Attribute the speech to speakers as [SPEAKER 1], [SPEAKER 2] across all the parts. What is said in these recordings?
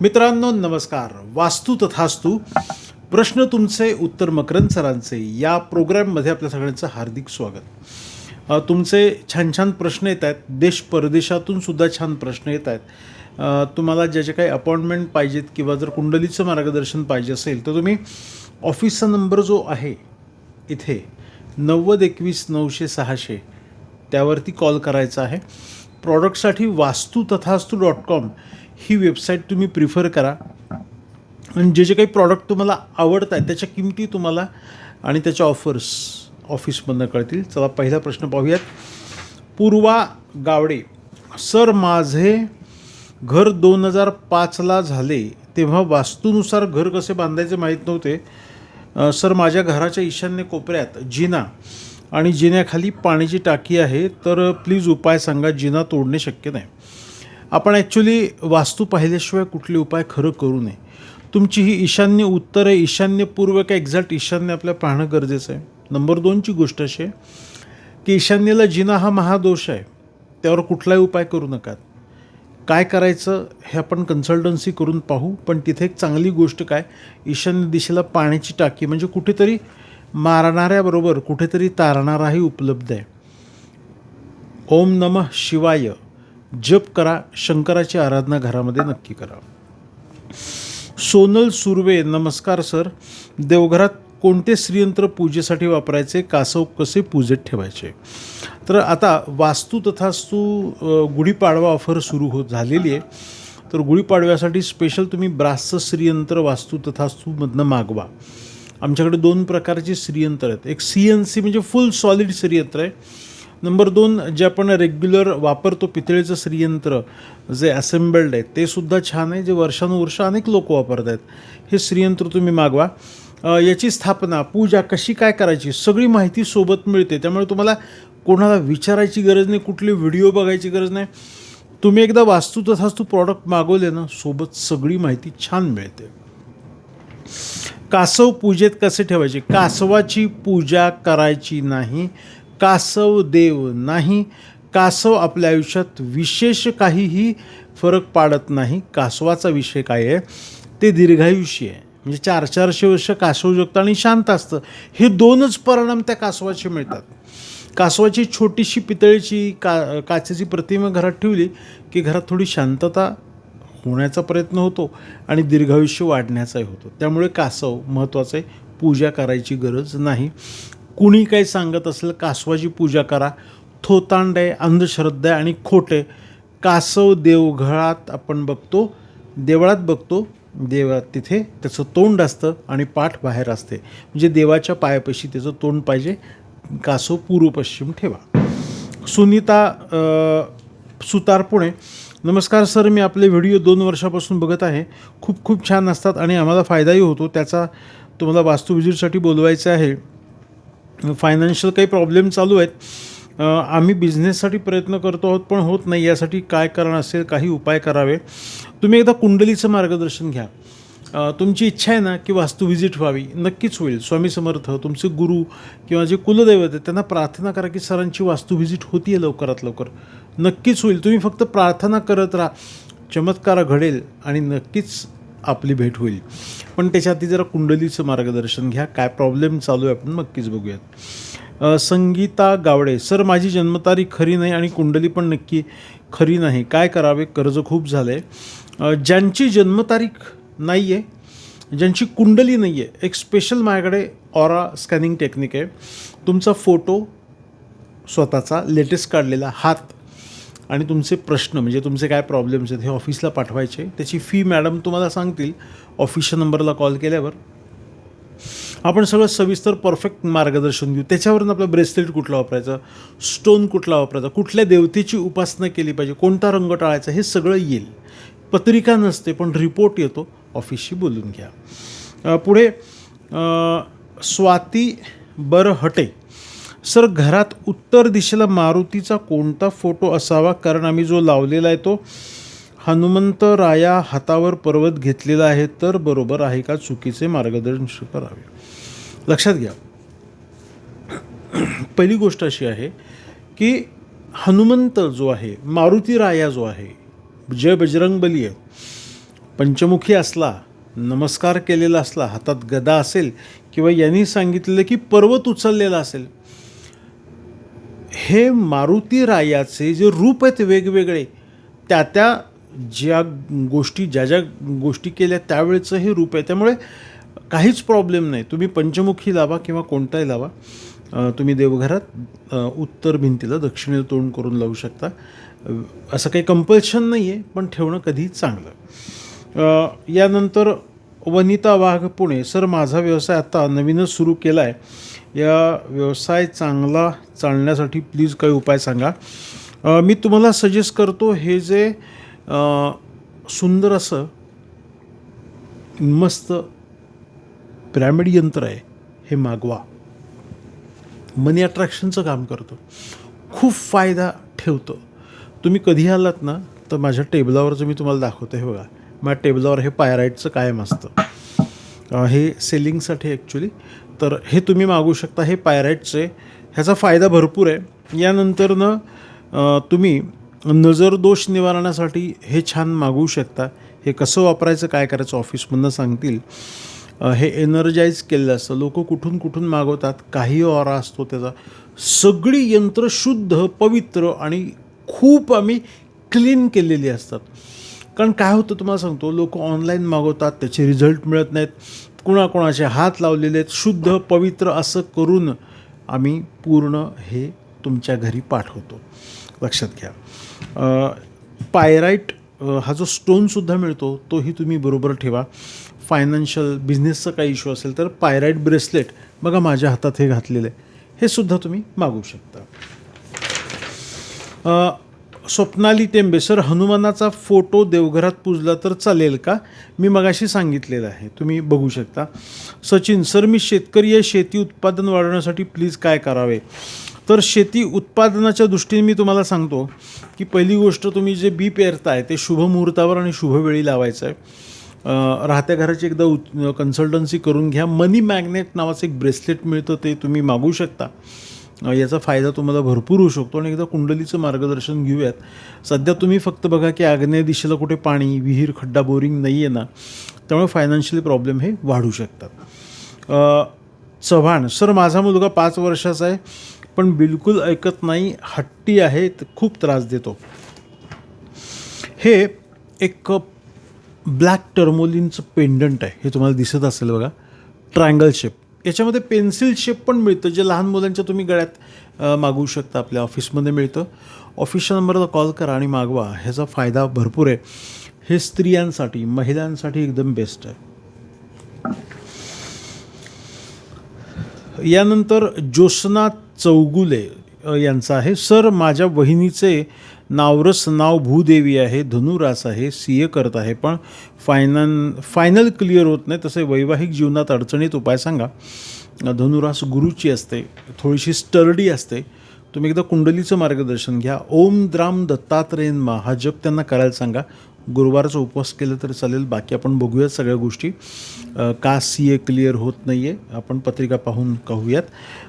[SPEAKER 1] मित्रांनो नमस्कार. वास्तू तथास्तू प्रश्न तुमचे उत्तर मकरंद सरांचे. या प्रोग्रॅममध्ये आपल्या सगळ्यांचं हार्दिक स्वागत. तुमचे छान छान प्रश्न येत आहेत. देश परदेशातून सुद्धा छान प्रश्न येत आहेत. तुम्हाला ज्याचे काही अपॉइंटमेंट पाहिजेत किंवा जर कुंडलीचं मार्गदर्शन पाहिजे असेल तर तुम्ही ऑफिसचा नंबर जो आहे इथे नव्वद एकवीस नऊशे सहाशे त्यावरती कॉल करायचा आहे. प्रॉडक्टसाठी वास्तू तथास्तू डॉट कॉम ही वेबसाईट तुम्ही प्रिफर करा. आणि जे जे काही प्रॉडक्ट तुम्हाला आवडत आहेत त्याच्या किमती तुम्हाला आणि त्याच्या ऑफर्स ऑफिसमधनं कळतील. चला पहिला प्रश्न पाहूयात. पूर्वा गावडे सर माझे घर दोन हजार पाचला झाले. तेव्हा वास्तूनुसार घर कसे बांधायचे माहीत नव्हते. सर माझ्या घराच्या ईशान्य कोपऱ्यात जिना आणि जिन्याखाली पाण्याची टाकी आहे तर प्लीज उपाय सांगा जिना तोडणे शक्य नाही. आपण ॲक्च्युली वास्तू पाहिल्याशिवाय कुठले उपाय खरं करू नये. तुमची ही ईशान्य उत्तर आहे ईशान्य पूर्व का एक्झॅक्ट ईशान्य आपल्या पाहणं गरजेचं आहे. नंबर दोनची गोष्ट अशी आहे की ईशान्येला जिना हा महादोष आहे त्यावर कुठलाही उपाय करू नका. काय करायचं हे आपण कन्सल्टन्सी करून पाहू पण तिथे एक चांगली गोष्ट काय ईशान्य दिशेला पाण्याची टाकी म्हणजे कुठेतरी मारणाऱ्याबरोबर कुठेतरी तारणाराही उपलब्ध आहे. ओम नमः शिवाय जप करा शंकराची आराधना घरामध्ये नक्की करा. सोनल सुर्वे नमस्कार सर. देवघरात कोणते श्रीयंत्र पूजेसाठी वापरायचे कासव कसे पूजेत ठेवायचे? तर आता वास्तू तथास्तू गुढीपाडवा ऑफर सुरू होत झालेली आहे. तर गुढीपाडव्यासाठी स्पेशल तुम्ही ब्रासचं श्रीयंत्र वास्तू तथास्तूमधनं मागवा. आमच्याकडे दोन प्रकारचे श्रीयंत्र आहेत. एक सी एन सी म्हणजे फुल सॉलिड श्रीयंत्र आहे. नंबर दोन जे आपण रेग्युलर वापरतो पितळेचं श्रीयंत्र जे असेंबल्ड आहे ते सुद्धा छान आहे. जे वर्षानुवर्ष अनेक लोक वापरत आहेत. हे श्रीयंत्र तुम्ही मागवा. याची स्थापना पूजा कशी काय करायची सगळी माहिती सोबत मिळते. त्यामुळे तुम्हाला कोणाला विचारायची गरज नाही कुठले व्हिडिओ बघायची गरज नाही. तुम्ही एकदा वास्तू तथाच तू प्रॉडक्ट मागवले ना सोबत सगळी माहिती छान मिळते. कासव पूजेत कसे ठेवायचे? कासवाची पूजा करायची नाही कासव देव नाही कासव आपल्या आयुष्यात विशेष काहीही फरक पाडत नाही. कासवाचा विषय काय आहे? ते दीर्घायुष्य आहे. म्हणजे चार चारशे वर्ष कासव जगतं आणि शांत असतं. हे दोनच परिणाम त्या कासवाचे मिळतात. कासवाची छोटीशी पितळीची का काचेची प्रतिमा घरात ठेवली की घरात थोडी शांतता होण्याचा प्रयत्न होतो आणि दीर्घायुष्य वाढण्याचाही होतो. त्यामुळे कासव महत्त्वाचं आहे पूजा करायची गरज नाही. कुणी काही सांगत असेल कासवाची पूजा करा. थोतांड आहे अंधश्रद्धा आहे आणि खोटे. कासव देवघळात आपण बघतो देवळात बघतो देवा तिथे त्याचं तोंड असतं आणि पाठ बाहेर असते. म्हणजे देवाच्या पायापाशी त्याचं तोंड पाहिजे. कासव पूर्व पश्चिम ठेवा. सुनीता सुतार पुणे नमस्कार सर मी आपले व्हिडिओ दोन वर्षापासून बघत आहे. खूप खूप छान असतात आणि आम्हाला फायदाही होतो. त्याचा तुम्हाला वास्तू विजिटसाठी बोलवायचं आहे. फायनान्शियल काही प्रॉब्लेम चालू आहेत. आम्ही बिझनेससाठी प्रयत्न करतो आहोत पण होत नाही. यासाठी काय कारण असेल काही उपाय करावे. तुम्ही एकदा कुंडलीचं मार्गदर्शन घ्या. तुमची इच्छा आहे ना की वास्तू व्हिजिट व्हावी. नक्कीच होईल. स्वामी समर्थ तुमचे गुरु किंवा जे कुलदैवत आहेत त्यांना प्रार्थना करा की सरांची वास्तू व्हिजिट होती आहे लवकरात लवकर. नक्कीच होईल. तुम्ही फक्त प्रार्थना करत राहा. चमत्कार घडेल आणि नक्कीच आपली भेट होईल. पण त्याच्या आधी जरा कुंडलीचं मार्गदर्शन घ्या. काय प्रॉब्लेम चालू आहे आपण नक्कीच बघूयात. संगीता गावडे सर माझी जन्मतारीख खरी नाही आणि कुंडली पण नक्की खरी नाही. काय करावे? कर्ज खूप झालं आहे ज्यांची जन्मतारीख नाही आहे ज्यांची कुंडली नाही आहे एक स्पेशल माझ्याकडे ऑरा स्कॅनिंग टेक्निक आहे. तुमचा फोटो स्वतःचा लेटेस्ट काढलेला हात आणि तुमचे प्रश्न म्हणजे तुमचे काय प्रॉब्लेम्स आहेत हे ऑफिसला पाठवायचे. त्याची फी मॅडम तुम्हाला सांगतील ऑफिसच्या नंबरला कॉल केल्यावर. आपण सगळं सविस्तर परफेक्ट मार्गदर्शन देऊ त्याच्यावरून आपलं ब्रेसलेट कुठला वापरायचं? स्टोन कुठला वापरायचा? कुठल्या देवतेची उपासना केली पाहिजे? कोणता रंग टाळायचा? हे सगळं येईल. पत्रिका नसते पण रिपोर्ट येतो. ऑफिसशी बोलून घ्या. पुढे स्वाती बरहटे. सर घरात उत्तर दिशेला मारुतीचा कोणता फोटो असावा? कारण आम्ही जो लावलेला आहे तो हनुमंत राया हातावर पर्वत घेतलेला आहे तर बरोबर आहे का? चुकीचे मार्गदर्शन करावे. लक्षात घ्या. पहिली गोष्ट अशी आहे की हनुमंत जो आहे मारुती राया जो आहे जय बजरंगबली आहे पंचमुखी असला नमस्कार केलेला असला हातात गदा असेल किंवा यांनी सांगितलेलं की पर्वत उचललेला असेल हे मारुती रायाचे जे रूप आहेत वेगवेगळे त्या त्या ज्या गोष्टी ज्या ज्या गोष्टी केल्या त्यावेळेचं हे रूप आहे. त्यामुळे काहीच प्रॉब्लेम नाही. तुम्ही पंचमुखी लावा किंवा कोणताही लावा. तुम्ही देवघरात उत्तर भिंतीला दक्षिणेला तोंड करून लावू शकता. असं काही कंपल्शन नाही आहे पण ठेवणं कधीही चांगलं. यानंतर वनिता वाघ पुणे. सर माझा व्यवसाय आता नवीनच सुरू केला आहे या व्यवसाय चांगला चालण्यासाठी प्लीज काही उपाय सांगा. मी तुम्हाला सजेस्ट करतो हे जे सुंदर असं मस्त पिरॅमिड यंत्र आहे हे मागवा. मनी अट्रॅक्शनचं काम करतो. खूप फायदा ठेवतं. तुम्ही कधी आलात ना तर माझ्या टेबलावरचं मी तुम्हाला दाखवतो हे बघा. माझ्या टेबलावर हे पायराईटचं कायम असतं. हे सेलिंगसाठी ॲक्च्युली तर हे तुम्ही मागू शकता हे पायराईटचे ह्याचा फायदा भरपूर आहे. यानंतरनं तुम्ही नजर दोष निवारणासाठी हे छान मागवू शकता. हे कसं वापरायचं काय करायचं ऑफिसमधनं सांगतील. हे एनर्जाईज केलेलं असतं. लोक कुठून कुठून मागवतात काही ऑरा असतो त्याचा. सगळी यंत्र शुद्ध पवित्र आणि खूप आम्ही क्लीन केलेली असतात. कारण काय होतं तुम्हाला सांगतो लोक ऑनलाईन मागवतात त्याचे रिझल्ट मिळत नाहीत. कुणाकोणाचे हात लावलेले आहेत. शुद्ध पवित्र असं करून आम्ही पूर्ण हे तुमच्या घरी पाठवतो. लक्षात घ्या. पायराईट हा जो स्टोनसुद्धा मिळतो तोही तुम्ही बरोबर ठेवा. फायनान्शियल बिझनेसचा काही इश्यू असेल तर पायराईट ब्रेसलेट बघा माझ्या हातात हे घातलेलं आहे. हे सुद्धा तुम्ही मागू शकता. स्वप्नाली टेंबे सर हनुमानाचा फोटो देवघरात पूजला तर चालेल का? मी मगाशी सांगितलेलं आहे. तुम्ही बघू शकता. सचिन सर मी शेतकरी आहे शेती उत्पादन वाढवण्यासाठी प्लीज काय करावे? तर शेती उत्पादनाच्या दृष्टीने मी तुम्हाला सांगतो की पहिली गोष्ट तुम्ही जे बी पेरताय ते शुभ मुहूर्तावर आणि शुभ वेळी लावायचं आहे राहत्या घराची एकदा कन्सल्टन्सी करून घ्या. मनी मॅग्नेट नावाचं एक ब्रेसलेट मिळतं ते तुम्ही मागू शकता. याचा फायदा तुम्हाला भरपूर होऊ शकतो. आणि एकदा कुंडलीचं मार्गदर्शन घेऊयात. सध्या तुम्ही फक्त बघा की आग्नेय दिशेला कुठे पाणी विहीर खड्डा बोरिंग नाही आहे ना त्यामुळे फायनान्शियली प्रॉब्लेम हे वाढू शकतात. चव्हाण सर माझा मुलगा पाच वर्षाचा आहे पण बिलकुल ऐकत नाही. हट्टी आहे खूप त्रास देतो. हे एक ब्लॅक टर्मोलिनचं पेंडंट आहे. हे तुम्हाला दिसत असेल बघा. Triangle shape. याच्यामध्ये पेन्सिल शेप पण मिळतं जे लहान मुलांच्या तुम्ही गळ्यात मागवू शकता आपल्या ऑफिसमध्ये मिळतं. ऑफिसच्या नंबरला कॉल करा आणि मागवा. ह्याचा फायदा भरपूर आहे. हे स्त्रियांसाठी महिलांसाठी एकदम बेस्ट आहे. यानंतर ज्योत्सना चौगुले यांचं आहे. सर माझ्या वहिनीचे नावरस नाव भूदेवी आहे धनुरास आहे सी ए करत आहे पण फायनल फायनल क्लिअर होत नाही तसे वैवाहिक जीवनात अडचणीत उपाय सांगा. धनुरास गुरुची असते थोडीशी स्टर्डी असते. तुम्ही एकदा कुंडलीचं मार्गदर्शन घ्या. ओम द्राम दत्तात्रेयन्मा हा जप त्यांना करायला सांगा. गुरुवारचा उपवास केलं तरी चालेल बाकी आपण बघूयात सगळ्या गोष्टी. का सी ए क्लिअर होत नाही आहे आपण पत्रिका पाहून कहूयात.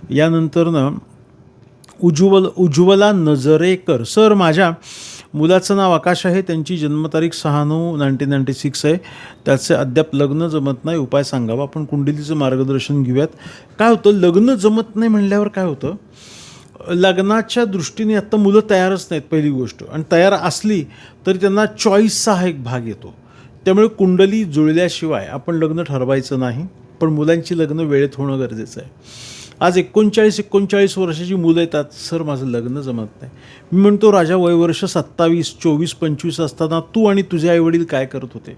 [SPEAKER 1] यानंतर ना उज्ज्वल उज्ज्वला नजरेकर. सर माझ्या मुलाचं नाव आकाश आहे. त्यांची जन्मतारीख सहा नऊ नाईन्टीन नाईन्टी सिक्स आहे. त्याचे अद्याप लग्न जमत नाही. उपाय सांगावा. आपण कुंडलीचं मार्गदर्शन घेऊयात. काय होतं? लग्न जमत नाही म्हणल्यावर काय होतं? लग्नाच्या दृष्टीने आत्ता मुलं तयारच नाहीत पहिली गोष्ट. आणि तयार असली तरी त्यांना चॉईसचा हा एक भाग येतो. त्यामुळे कुंडली जुळल्याशिवाय आपण लग्न ठरवायचं नाही. पण मुलांची लग्न वेळेत होणं गरजेचं आहे. आज एकोणचाळीस एकोणचाळीस वर्षाची मुलं येतात. सर माझं लग्न जमत नाही. मी म्हणतो राजा वयवर्ष सत्तावीस चोवीस पंचवीस असताना तू आणि तुझे आईवडील काय करत होते?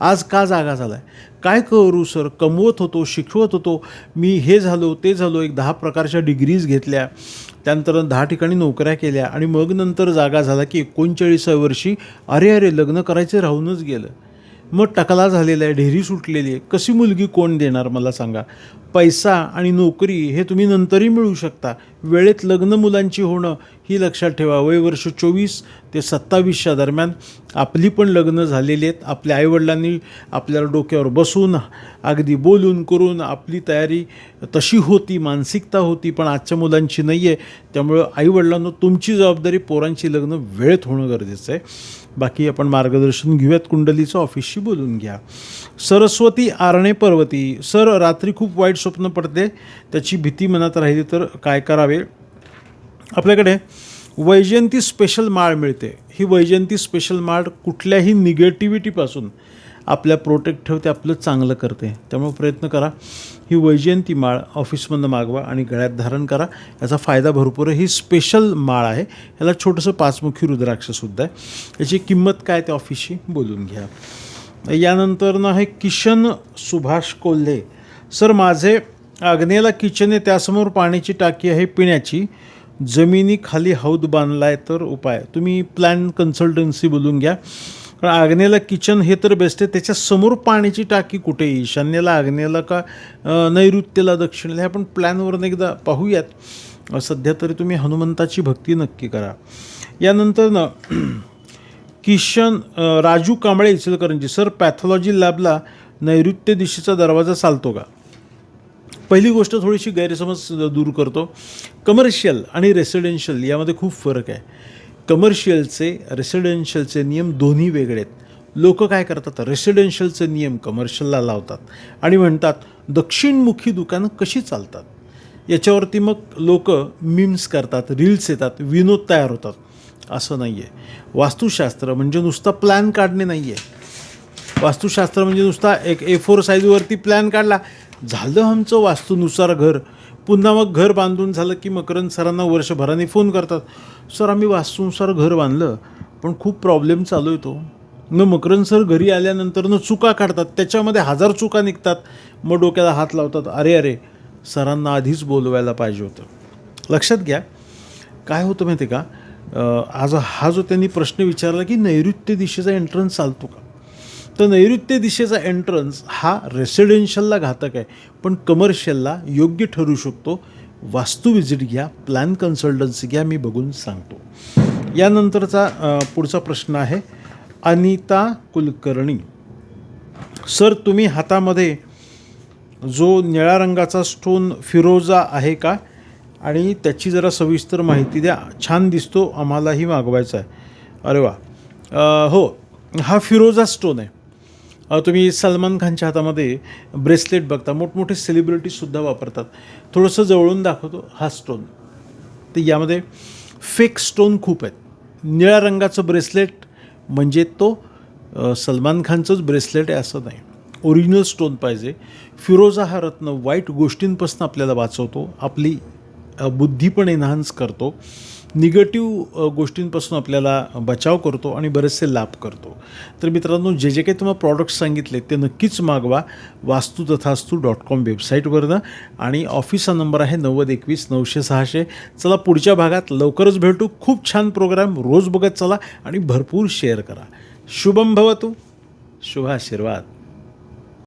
[SPEAKER 1] आज का जागा झाला आहे काय करू सर? कमवत होतो शिकवत होतो. मी हे झालो ते झालो एक दहा प्रकारच्या डिग्रीज घेतल्या. त्यानंतर दहा ठिकाणी नोकऱ्या केल्या आणि मग नंतर जागा झाला की एकोणचाळीसाव्या वर्षी अरे अरे लग्न करायचे राहूनच गेलं. मग टकला झालेला आहे ढेरी सुटलेली आहे. कशी मुलगी कोण देणार मला सांगा. पैसा आणि नोकरी हे तुम्ही नंतरही मिळू शकता. वेळेत लग्न मुलांची होणं ही लक्षात ठेवा. वय वर्ष चोवीस ते सत्तावीसच्या दरम्यान आपली पण लग्न झालेली आहेत. आपल्या आईवडिलांनी आपल्याला डोक्यावर बसून अगदी बोलून करून आपली तयारी तशी होती मानसिकता होती पण आजच्या मुलांची नाही आहे त्यामुळं आईवडिलांना तुमची जबाबदारी पोरांची लग्न वेळेत होणं गरजेचं आहे. बाकी आपण मार्गदर्शन घेऊयात. कुंडलीचं ऑफिसशी बोलून घ्या. सरस्वती आरणे पर्वती. सर रात्री खूप वाईट स्वप्न पडते. त्याची भीती मनात राहिली तर काय करावे? आपल्याकडे वैजयंती स्पेशल माळ मिळते. ही वैजयंती स्पेशल माळ कुठल्याही निगेटिव्हिटीपासून आपल्या प्रोटेक्ट ठेवते आपलं चांगलं करते. त्यामुळे प्रयत्न करा. ही वैजयंती माळ ऑफिसमधनं मागवा आणि गळ्यात धारण करा. याचा फायदा भरपूर आहे. ही स्पेशल माळ आहे. याला छोटंसं पाचमुखी रुद्राक्षसुद्धा आहे. याची किंमत काय ते ऑफिसशी बोलून घ्या. यानंतर ना आहे किशन सुभाष कोल्हे. सर माझे आग्नेला किचन आहे त्यासमोर पाण्याची टाकी आहे पिण्याची. जमिनी खाली हौद बांधला आहे तर उपाय. तुम्ही प्लॅन कन्सल्टन्सी बोलून घ्या. कारण आग्नेला किचन हे तर बेस्ट आहे. त्याच्यासमोर पाण्याची टाकी कुठे? ईशान्येला आग्नेला का नैऋत्येला दक्षिणेला? हे आपण प्लॅनवरून एकदा पाहूयात. सध्या तरी तुम्ही हनुमंताची भक्ती नक्की करा. यानंतर ना किशन राजू कांबळे इचलकरंजी. सर पॅथॉलॉजी लॅबला नैऋत्य दिशेचा दरवाजा चालतो का? पहिली गोष्ट थोडीशी गैरसमज दूर करतो. कमर्शियल आणि रेसिडेन्शियल यामध्ये खूप फरक आहे. कमर्शियलचे रेसिडेन्शियलचे नियम दोन्ही वेगळे आहेत. लोक काय करतात? रेसिडेन्शियलचे नियम कमर्शियलला लावतात. आणि म्हणतात दक्षिणमुखी दुकानं कशी चालतात? याच्यावरती मग लोक मीम्स करतात रील्स येतात विनोद तयार होतात. असं नाही आहे वास्तुशास्त्र म्हणजे नुसता प्लॅन काढणे नाही आहे वास्तुशास्त्र म्हणजे नुसता एक ए फोर साईजवरती प्लॅन काढला. झालं आमचं वास्तूनुसार घर. पुन्हा मग घर बांधून झालं की मकरंद सरांना वर्षभराने फोन करतात. सर आम्ही वास्तूनुसार घर बांधलं पण खूप प्रॉब्लेम चालू येतो न मकरंद सर घरी आल्यानंतर न चुका काढतात. त्याच्यामध्ये हजार चुका निघतात. मग डोक्याला हात लावतात. अरे अरे सरांना आधीच बोलवायला पाहिजे होतं. लक्षात घ्या. काय होतं माहिती आहे का आज हा जो त्यांनी प्रश्न विचारला की नैऋत्य दिशेचा एंट्रन्स चालतो का? तर नैऋत्य दिशेचा एंट्रन्स हा रेसिडेन्शियलला घातक आहे. पण कमर्शियलला योग्य ठरू शकतो. वास्तू विजिट घ्या प्लॅन कन्सल्टन्सी घ्या मी बघून सांगतो. यानंतरचा पुढचा प्रश्न आहे. अनिता कुलकर्णी. सर तुम्ही हातामध्ये जो निळ्या रंगाचा स्टोन फिरोजा आहे का? आणि त्याची जरा सविस्तर माहिती द्या. छान दिसतो आम्हालाही मागवायचा आहे. अरे वा. हो हा फिरोजा स्टोन आहे. तुम्ही सलमान खानच्या हातामध्ये ब्रेसलेट बघता मोठमोठे सेलिब्रिटीजसुद्धा वापरतात. थोडंसं जवळून दाखवतो हा स्टोन तर यामध्ये फेक स्टोन खूप आहेत. निळ्या रंगाचं ब्रेसलेट म्हणजे तो सलमान खानचंच ब्रेसलेट आहे असं नाही. ओरिजिनल स्टोन पाहिजे. फिरोजा हा रत्न वाईट गोष्टींपासून आपल्याला वाचवतो. आपली बुद्धी पण एन्हान्स करतो. निगेटिव्ह गोष्टींपासून आपल्याला बचाव करतो आणि बरेचसे लाभ करतो. तर मित्रांनो जे जे काही तुम्हाला प्रॉडक्ट्स सांगितले ते नक्कीच मागवा. वास्तू तथास्तू डॉट कॉम वेबसाईटवरनं. आणि ऑफिसचा नंबर आहे नव्वद एकवीस नऊशे सहाशे. चला पुढच्या भागात लवकरच भेटू. खूप छान प्रोग्राम रोज बघत चला आणि भरपूर शेअर करा. शुभम भवतु. शुभ आशीर्वाद.